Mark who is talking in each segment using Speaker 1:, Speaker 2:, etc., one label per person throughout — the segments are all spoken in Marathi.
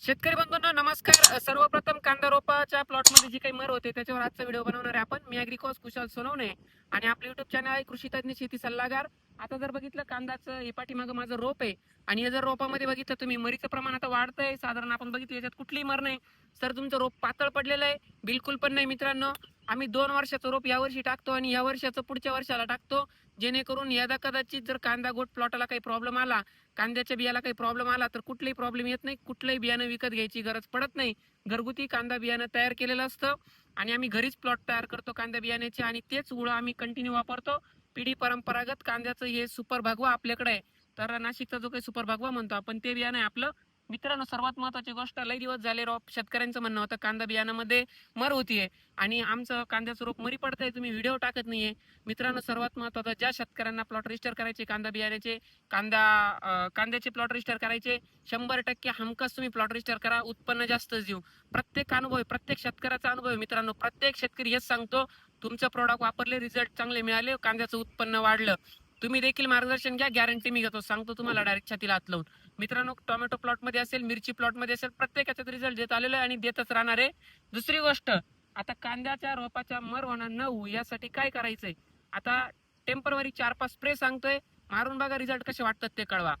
Speaker 1: शेतकरी बंधूंना नमस्कार. सर्वप्रथम कांदा रोपाच्या प्लॉटमध्ये जी काही मर होते त्याच्यावर आजचा व्हिडिओ बनवणार आहे आपण. मी अॅग्रिकॉस कुशाल सोनवणे आणि आपलं युट्यूब चॅनल आहे कृषी तज्ञ शेती सल्लागार. आता जर बघितलं कांदाचं हे पाठीमागं माझं रोप आहे. आणि हे जर रोपामध्ये बघितलं तुम्ही मरीचं प्रमाण आता वाढतंय. साधारण आपण बघितलं याच्यात कुठलीही मर नाही. सर तुमचं रोप पातळ पडलेलं आहे. बिलकुल पण नाही मित्रांनो. आम्ही दोन वर्षाचं रोप यावर्षी टाकतो आणि या वर्षाचं पुढच्या वर्षाला टाकतो. जेणेकरून यदा कदाचित जर कांदा गोट प्लॉटला काही प्रॉब्लेम आला कांद्याच्या बियाला काही प्रॉब्लेम आला तर कुठलाही प्रॉब्लेम येत नाही. कुठलंही बियाणं विकत घ्यायची गरज पडत नाही. घरगुती कांदा बियाणं तयार केलेलं असतं आणि आम्ही घरीच प्लॉट तयार करतो कांदा बियाण्याचे आणि तेच गुळं आम्ही कंटिन्यू वापरतो. पिढी परंपरागत कांद्याचं हे सुपर भागवा आपल्याकडे आहे. तर नाशिकचा जो काही सुपर भागवा म्हणतो आपण ते बियाणं आहे आपलं मित्रांनो सर्वात महत्वाची गोष्ट लई दिवस झाले रोप शेतकऱ्यांचं म्हणणं होतं कांदा बियाणामध्ये मर होतीये. आणि आमचं कांद्याचं रोप मरी पडतंय तुम्ही व्हिडिओ टाकत नाहीये. मित्रांनो सर्वात महत्वाचं ज्या शेतकऱ्यांना प्लॉट रजिस्टर करायचे कांदा बियाण्याचे कांदा कांद्याचे प्लॉट रजिस्टर करायचे शंभर टक्के हमखास तुम्ही प्लॉट रजिस्टर करा उत्पन्न जास्तच देऊ प्रत्येक अनुभव प्रत्येक शेतकऱ्याचा अनुभव मित्रांनो. प्रत्येक शेतकरी हेच सांगतो तुमचं प्रोडक्ट वापरले रिझल्ट चांगले मिळाले कांद्याचं उत्पन्न वाढलं. तुम्ही देखील मार्गदर्शन घ्या गॅरंटी मी घेतो. सांगतो तुम्हाला डायरेक्ट छातीला हात लावून. मित्रांनो टोमॅटो प्लॉटमध्ये असेल मिरची प्लॉटमध्ये असेल प्रत्येक याच्यात रिझल्ट देत आलेलो आहे आणि देतच राहणार आहे. दुसरी गोष्ट आता कांद्याच्या रोपाच्या मर होणार न होऊ यासाठी काय करायचंय? आता टेम्परवरी चार पाच स्प्रे सांगतोय. मारून बघा रिझल्ट कसे वाटतात ते कळवा.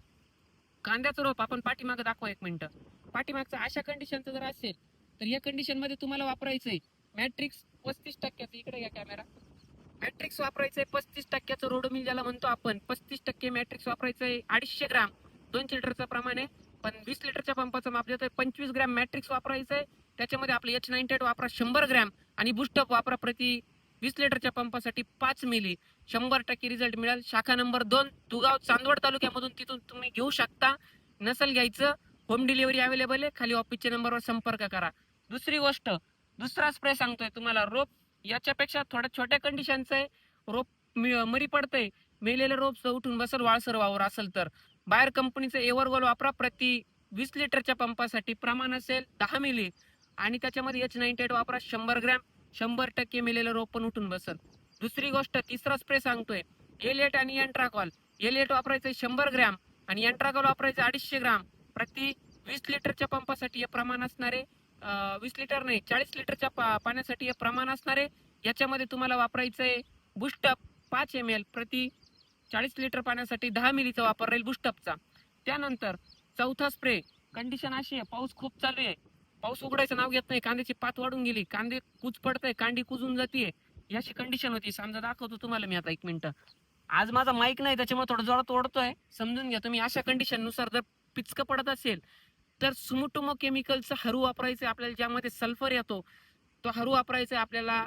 Speaker 1: कांद्याचं रोप आपण पाठीमागं दाखवा एक मिनिट. पाठीमागचं अशा कंडिशनचं जर असेल तर या कंडिशनमध्ये तुम्हाला वापरायचंय. मॅट्रिक्स पस्तीस टक्क्याचं. इकडे घ्या कॅमेरा मॅट्रिक्स वापरायचंय पस्तीस टक्क्याचं रोडोमिल ज्याला म्हणतो आपण. पस्तीस टक्के मॅट्रिक्स वापरायचंय अडीचशे ग्राम. दोनशे लिटरचं प्रमाण आहे पण वीस लिटरच्या पंपाचं माप देतोय पंचवीस ग्रॅम मॅट्रिक्स वापरायचंय. त्याच्यामध्ये आपलं एच नाईन्टी एट वापरा शंभर ग्रॅम. आणि बुस्टअप वापरा प्रति वीस लिटरच्या पंपासाठी पाच मिली शंभर टक्के रिझल्ट मिळेल. शाखा नंबर दोन तुगाव चांदवड तालुक्यामधून तिथून तुम्ही घेऊ शकता. नसल घ्यायचं होम डिलिव्हरी अवेलेबल आहे. खाली ऑफिसच्या नंबरवर संपर्क करा. दुसरी गोष्ट दुसरा स्प्रे सांगतोय तुम्हाला. रोप याच्यापेक्षा थोड्या छोट्या कंडिशनचं आहे रोप मरी पडते मेलेलं रोप उठून बसल वाळसर वावर असेल तर. बाहेर कंपनीचं एवर वापरा. प्रति वीस लिटरच्या पंपासाठी प्रमाण असेल दहा मिली. आणि त्याच्यामध्ये एच नाईन्टी एट वापरा. शंभर ग्रॅम. शंभर टक्के मेलेलं रोप पण उठून बसल दुसरी गोष्ट तिसरा स्प्रे सांगतोय. एलएट आणि एंट्राकॉल एलेट वापरायचं शंभर ग्रॅम. आणि एन्ट्राकॉल वापरायचं अडीचशे ग्राम. प्रति वीस लिटरच्या पंपासाठी हे प्रमाण असणारे वीस लिटर नाही चाळीस लिटरच्या पा- पाण्यासाठी हे प्रमाण असणारे याच्यामध्ये तुम्हाला वापरायचं आहे बुस्टअप पाच एम एल प्रति चाळीस लिटर पाण्यासाठी दहा मिलीचा वापर राहील बुस्टअपचा त्यानंतर चौथा स्प्रे कंडिशन अशी आहे पाऊस खूप चालू आहे. पाऊस उघडायचं नाव घेत नाही कांद्याची पात वाढून गेली कांदे कुज पडतंय कांडी कुजून जाते याची कंडिशन होती समजा दाखवतो तुम्हाला मी आता एक मिनिट. आज माझा माईक नाही त्याच्यामुळे थोडं जोरात ओढतोय. समजून घ्या तुम्ही अशा कंडिशननुसार जर पिचकं पडत असेल तर सुमोटोमो केमिकलचं हरू वापरायचं आपल्याला ज्यामध्ये सल्फर येतो तो हरू वापरायचा आपल्याला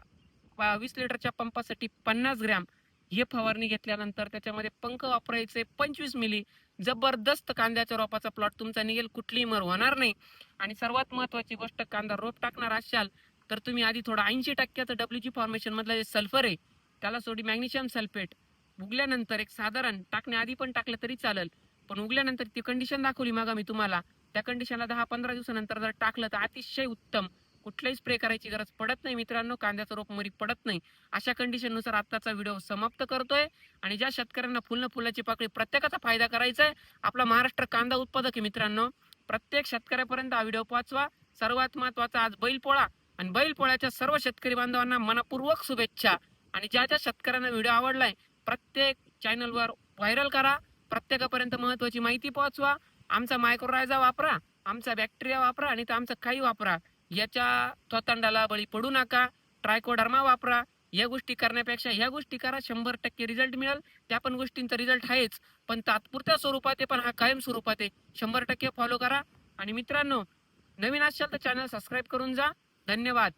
Speaker 1: वीस लिटरच्या पंपासाठी पन्नास ग्रॅम. हे फवारणी घेतल्यानंतर त्याच्यामध्ये पंख वापरायचे पंचवीस मिली. जबरदस्त कांद्याच्या रोपाचा प्लॉट. तुमचा निघेल कुठलीही मर होणार नाही. आणि सर्वात महत्वाची गोष्ट कांदा रोप टाकणार असाल तर तुम्ही आधी थोडं ऐंशी टक्क्याचं डब्ल्यू जी फॉर्मेशन जे सल्फर आहे त्याला सोडी मॅग्नेशियम सल्फेट. उगल्यानंतर एक साधारण टाकण्याआधी पण टाकलं तरी चालेल पण उगल्यानंतर ती कंडिशन दाखवली मागा मी तुम्हाला. त्या कंडिशनला दहा पंधरा दिवसानंतर जर टाकलं तर अतिशय उत्तम. कुठलाही स्प्रे करायची गरज पडत नाही मित्रांनो कांद्याचा रोप मरी पडत नाही. अशा कंडिशननुसार आत्ताचा व्हिडिओ समाप्त करतोय. आणि ज्या शेतकऱ्यांना फुलं फुलाची पाकळी प्रत्येकाचा फायदा करायचा आहे आपला महाराष्ट्र कांदा उत्पादक आहे मित्रांनो. प्रत्येक शेतकऱ्यापर्यंत हा व्हिडिओ पोहोचवा. सर्वात महत्त्वाचा आज बैलपोळा. आणि बैलपोळ्याच्या सर्व शेतकरी बांधवांना मनपूर्वक शुभेच्छा. आणि ज्या ज्या शेतकऱ्यांना व्हिडिओ आवडलाय प्रत्येक चॅनलवर व्हायरल करा. प्रत्येकापर्यंत महत्वाची माहिती पोहोचवा. आमचा मायक्रोरायझा वापरा आमचा बॅक्टेरिया वापरा आणि तर आमचं काही वापरा. याच्या त्वतांडाला बळी पडू नका ट्रायकोडर्मा वापरा. या गोष्टी करण्यापेक्षा ह्या गोष्टी करा शंभर टक्के रिझल्ट मिळेल. त्या पण गोष्टींचा रिझल्ट आहेच. पण तात्पुरत्या स्वरूपात आहे पण हा कायम स्वरूपात आहे. शंभर टक्के फॉलो करा. आणि मित्रांनो नवीन असाल तर चॅनल सबस्क्राईब करून जा. धन्यवाद.